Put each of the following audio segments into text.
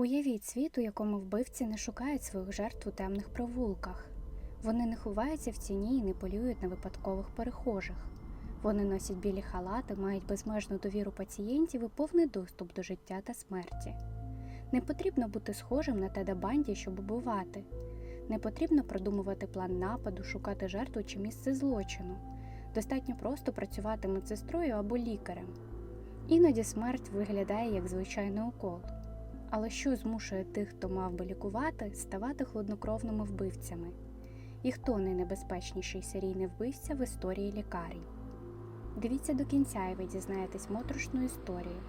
Уявіть світ, у якому вбивці не шукають своїх жертв у темних провулках. Вони не ховаються в тіні і не полюють на випадкових перехожих. Вони носять білі халати, мають безмежну довіру пацієнтів і повний доступ до життя та смерті. Не потрібно бути схожим на Теда Банді, щоб убивати. Не потрібно продумувати план нападу, шукати жертву чи місце злочину. Достатньо просто працювати медсестрою або лікарем. Іноді смерть виглядає як звичайний укол. Але що змушує тих, хто мав би лікувати, ставати хладнокровними вбивцями? І хто найнебезпечніший серійний вбивця в історії лікарень? Дивіться до кінця і ви дізнаєтесь моторошну історію.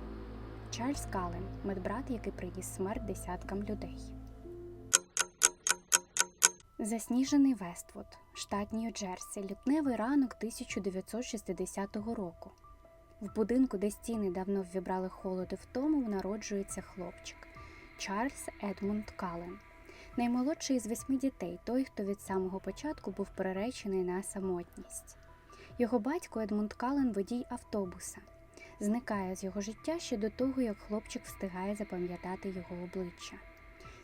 Чарльз Кален, медбрат, який приніс смерть десяткам людей. Засніжений Вествуд, штат Нью-Джерсі, лютневий ранок 1960 року. В будинку, де стіни давно ввібрали холод і втому, народжується хлопчик Чарльз Едмунд Кален, наймолодший із восьми дітей, той, хто від самого початку був приречений на самотність. Його батько Едмунд Кален водій автобуса. Зникає з його життя ще до того, як хлопчик встигає запам'ятати його обличчя.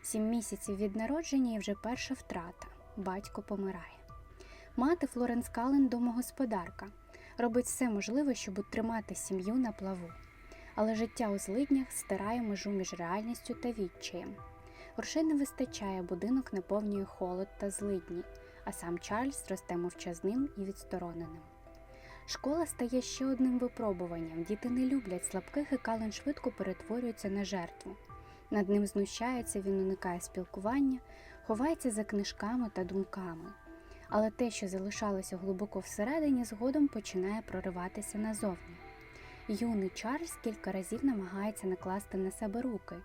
Сім місяців від народження і вже перша втрата. Батько помирає. Мати Флоренс Кален домогосподарка. Робить все можливе, щоб утримати сім'ю на плаву. Але життя у злиднях стирає межу між реальністю та відчаєм. Грошей не вистачає, будинок наповнює холод та злидні, а сам Чарльз росте мовчазним і відстороненим. Школа стає ще одним випробуванням. Діти не люблять слабких, і Кален швидко перетворюється на жертву. Над ним знущається, він уникає спілкування, ховається за книжками та думками. Але те, що залишалося глибоко всередині, згодом починає прориватися назовні. Юний Чарльз кілька разів намагається накласти на себе руки.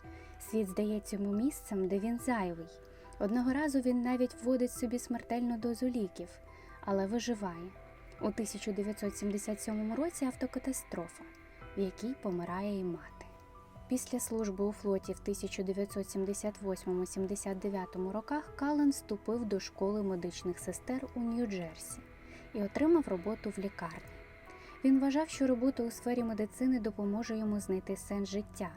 Світ здається йому місцем, де він зайвий. Одного разу він навіть вводить собі смертельну дозу ліків, але виживає. У 1977 році автокатастрофа, в якій помирає і мати. Після служби у флоті в 1978-79 роках Кален вступив до школи медичних сестер у Нью-Джерсі і отримав роботу в лікарні. Він вважав, що робота у сфері медицини допоможе йому знайти сенс життя.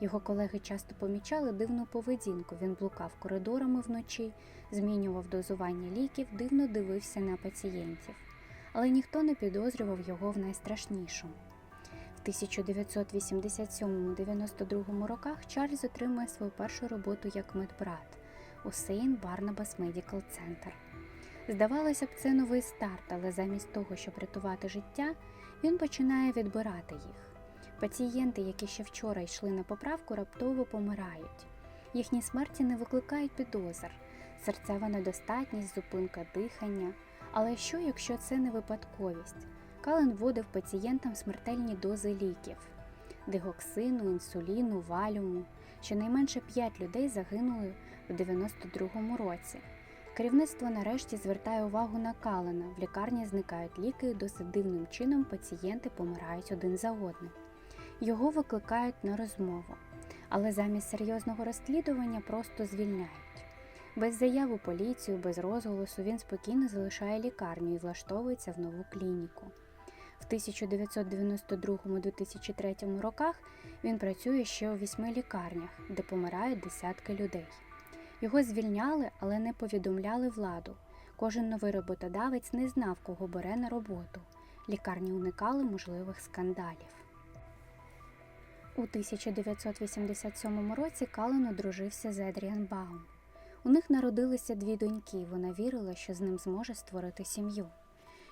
Його колеги часто помічали дивну поведінку. Він блукав коридорами вночі, змінював дозування ліків, дивно дивився на пацієнтів. Але ніхто не підозрював його в найстрашнішому. В 1987-92 роках Чарльз отримує свою першу роботу як медбрат у Сейн Барнабас Медікал Центр. Здавалося б, це новий старт, але замість того, щоб рятувати життя, він починає відбирати їх. Пацієнти, які ще вчора йшли на поправку, раптово помирають. Їхні смерті не викликають підозр, серцева недостатність, зупинка дихання. Але що, якщо це не випадковість? Кален вводив пацієнтам смертельні дози ліків дигоксину, інсуліну, валюму. Щонайменше 5 людей загинули в 92-му році. Керівництво нарешті звертає увагу на Калена. В лікарні зникають ліки, і досить дивним чином пацієнти помирають один за одним. Його викликають на розмову, але замість серйозного розслідування просто звільняють. Без заяв у поліцію, без розголосу він спокійно залишає лікарню і влаштовується в нову клініку. В 1992-2003 роках він працює ще у вісьми лікарнях, де помирають десятки людей. Його звільняли, але не повідомляли владу. Кожен новий роботодавець не знав, кого бере на роботу. Лікарні уникали можливих скандалів. У 1987 році Кален одружився з Едріан Баум. У них народилися дві доньки, вона вірила, що з ним зможе створити сім'ю.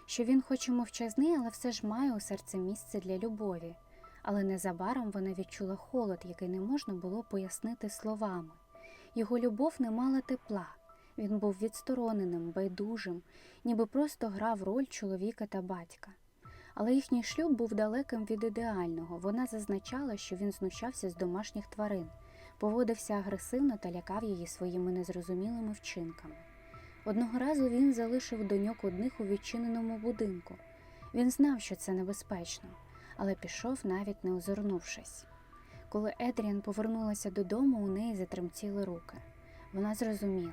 Що він, хоч і мовчазний, але все ж має у серці місце для любові. Але незабаром вона відчула холод, який не можна було пояснити словами. Його любов не мала тепла. Він був відстороненим, байдужим, ніби просто грав роль чоловіка та батька. Але їхній шлюб був далеким від ідеального. Вона зазначала, що він знущався з домашніх тварин, поводився агресивно та лякав її своїми незрозумілими вчинками. Одного разу він залишив доньок одних у відчиненому будинку. Він знав, що це небезпечно, але пішов, навіть не озирнувшись. Коли Едріан повернулася додому, у неї затремтіли руки. Вона зрозуміла,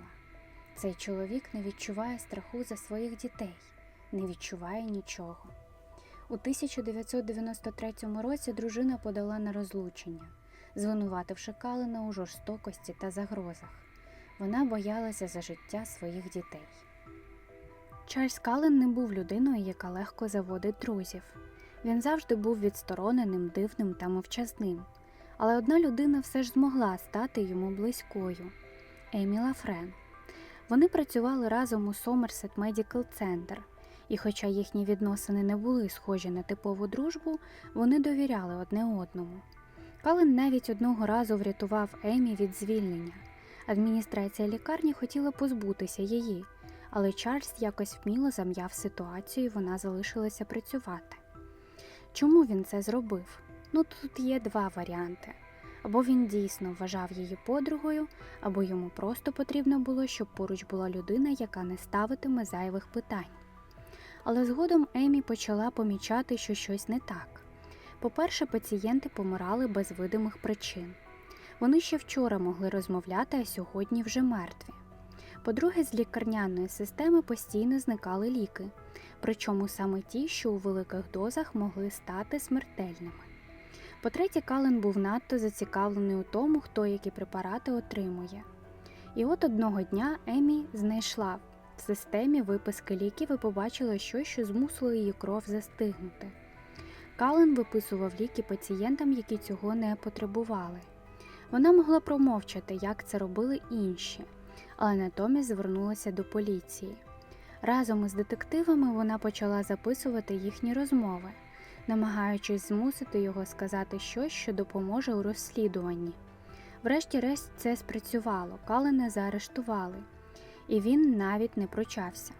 цей чоловік не відчуває страху за своїх дітей, не відчуває нічого. У 1993 році дружина подала на розлучення. звинувативши Калена у жорстокості та загрозах. Вона боялася за життя своїх дітей. Чарльз Кален не був людиною, яка легко заводить друзів. Він завжди був відстороненим, дивним та мовчазним. Але одна людина все ж змогла стати йому близькою Емі Лафрен. Вони працювали разом у Сомерсет Медікал Центр, і хоча їхні відносини не були схожі на типову дружбу, вони довіряли одне одному. Кален навіть одного разу врятував Емі від звільнення. Адміністрація лікарні хотіла позбутися її, але Чарльз якось вміло зам'яв ситуацію, і вона залишилася працювати. Чому він це зробив? Ну тут є два варіанти. Або він дійсно вважав її подругою, або йому просто потрібно було, щоб поруч була людина, яка не ставитиме зайвих питань. Але згодом Емі почала помічати, що щось не так. По-перше, пацієнти помирали без видимих причин. Вони ще вчора могли розмовляти, а сьогодні вже мертві. По-друге, з лікарняної системи постійно зникали ліки, причому саме ті, що у великих дозах могли стати смертельними. По-третє, Кален був надто зацікавлений у тому, хто які препарати отримує. І от одного дня Емі знайшла в системі виписки ліків і побачила щось, що змусило її кров застигнути. Кален виписував ліки пацієнтам, які цього не потребували. Вона могла промовчати, як це робили інші, але натомість звернулася до поліції. Разом із детективами вона почала записувати їхні розмови, намагаючись змусити його сказати щось, що допоможе у розслідуванні. Врешті-решт це спрацювало, Калена заарештували, і він навіть не прочався.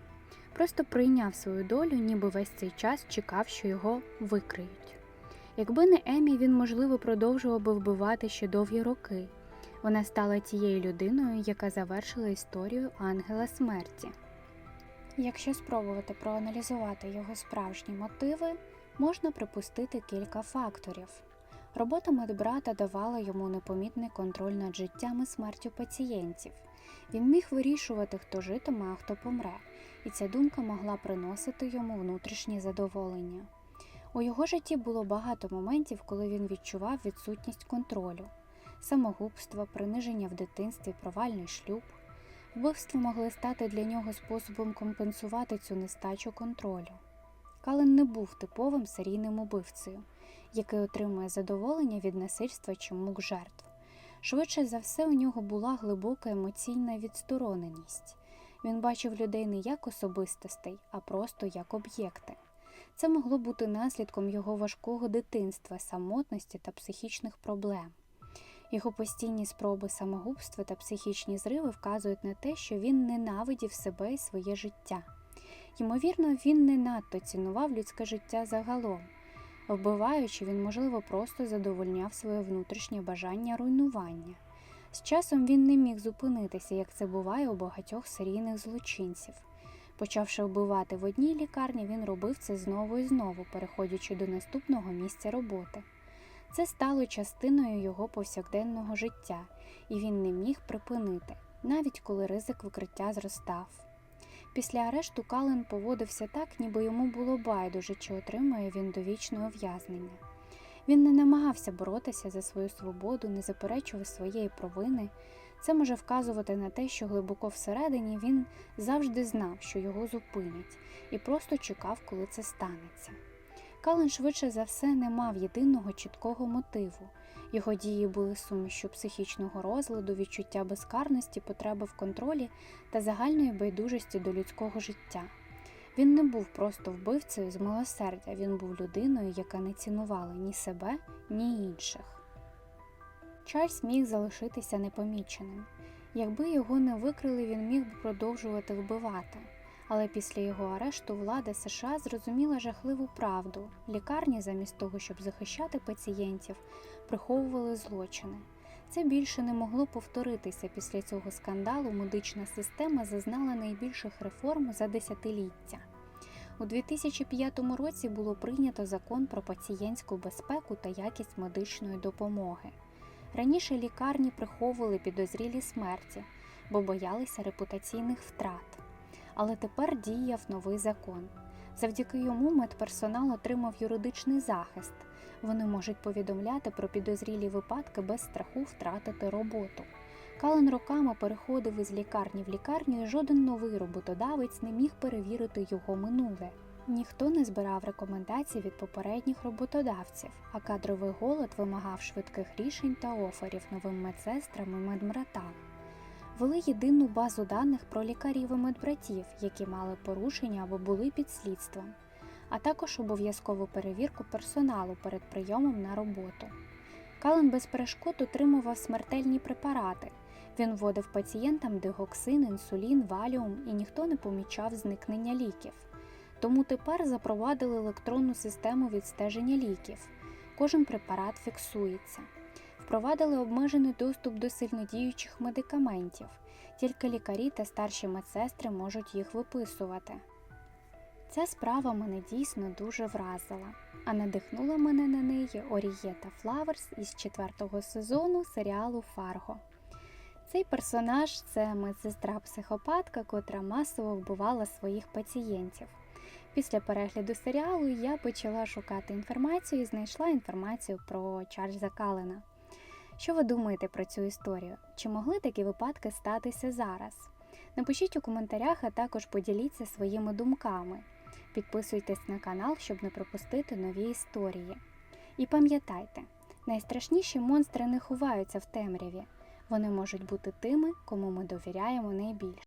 Просто прийняв свою долю, ніби весь цей час чекав, що його викриють. Якби не Емі, він, можливо, продовжував би вбивати ще довгі роки. Вона стала тією людиною, яка завершила історію ангела смерті. Якщо спробувати проаналізувати його справжні мотиви, можна припустити кілька факторів. Робота медбрата давала йому непомітний контроль над життям і смертю пацієнтів. Він міг вирішувати, хто житиме, а хто помре, і ця думка могла приносити йому внутрішнє задоволення. У його житті було багато моментів, коли він відчував відсутність контролю, самогубство, приниження в дитинстві, провальний шлюб. Вбивства могли стати для нього способом компенсувати цю нестачу контролю. Кален не був типовим серійним убивцею, який отримує задоволення від насильства чи мук жертв. Швидше за все, у нього була глибока емоційна відстороненість. Він бачив людей не як особистостей, а просто як об'єкти. Це могло бути наслідком його важкого дитинства, самотності та психічних проблем. Його постійні спроби самогубства та психічні зриви вказують на те, що він ненавидів себе і своє життя. Ймовірно, він не надто цінував людське життя загалом. Вбиваючи, він, можливо, просто задовольняв своє внутрішнє бажання руйнування. З часом він не міг зупинитися, як це буває у багатьох серійних злочинців. Почавши вбивати в одній лікарні, він робив це знову і знову, переходячи до наступного місця роботи. Це стало частиною його повсякденного життя, і він не міг припинити, навіть коли ризик викриття зростав. Після арешту Кален поводився так, ніби йому було байдуже, чи отримує він довічне ув'язнення. Він не намагався боротися за свою свободу, не заперечував своєї провини. Це може вказувати на те, що глибоко всередині він завжди знав, що його зупинять, і просто чекав, коли це станеться. Кален швидше за все не мав єдиного чіткого мотиву. Його дії були сумішю психічного розладу, відчуття безкарності, потреби в контролі та загальної байдужості до людського життя. Він не був просто вбивцею з милосердя, він був людиною, яка не цінувала ні себе, ні інших. Чарльз міг залишитися непоміченим. Якби його не викрили, він міг би продовжувати вбивати. Але після його арешту влада США зрозуміла жахливу правду. Лікарні, замість того, щоб захищати пацієнтів, приховували злочини. Це більше не могло повторитися після цього скандалу. Медична система зазнала найбільших реформ за десятиліття. У 2005 році було прийнято закон про пацієнтську безпеку та якість медичної допомоги. Раніше лікарні приховували підозрілі смерті, бо боялися репутаційних втрат. Але тепер діяв новий закон. Завдяки йому медперсонал отримав юридичний захист. Вони можуть повідомляти про підозрілі випадки без страху втратити роботу. Кален роками переходив із лікарні в лікарню, і жоден новий роботодавець не міг перевірити його минуле. Ніхто не збирав рекомендацій від попередніх роботодавців, а кадровий голод вимагав швидких рішень та оферів новим медсестрам і медбратам. Вели єдину базу даних про лікарів і медбратів, які мали порушення або були під слідством, а також обов'язкову перевірку персоналу перед прийомом на роботу. Кален без перешкод отримував смертельні препарати. Він вводив пацієнтам дигоксин, інсулін, валіум, і ніхто не помічав зникнення ліків. Тому тепер запровадили електронну систему відстеження ліків. Кожен препарат фіксується. Впровадили обмежений доступ до сильнодіючих медикаментів. Тільки лікарі та старші медсестри можуть їх виписувати. Ця справа мене дійсно дуже вразила, а надихнула мене на неї Орієта Флаверс із четвертого сезону серіалу Фарго. Цей персонаж це медсестра-психопатка, котра масово вбивала своїх пацієнтів. Після перегляду серіалу я почала шукати інформацію і знайшла інформацію про Чарльза Калена. Що ви думаєте про цю історію? Чи могли такі випадки статися зараз? Напишіть у коментарях, а також поділіться своїми думками. Підписуйтесь на канал, щоб не пропустити нові історії. І пам'ятайте, найстрашніші монстри не ховаються в темряві. Вони можуть бути тими, кому ми довіряємо найбільше.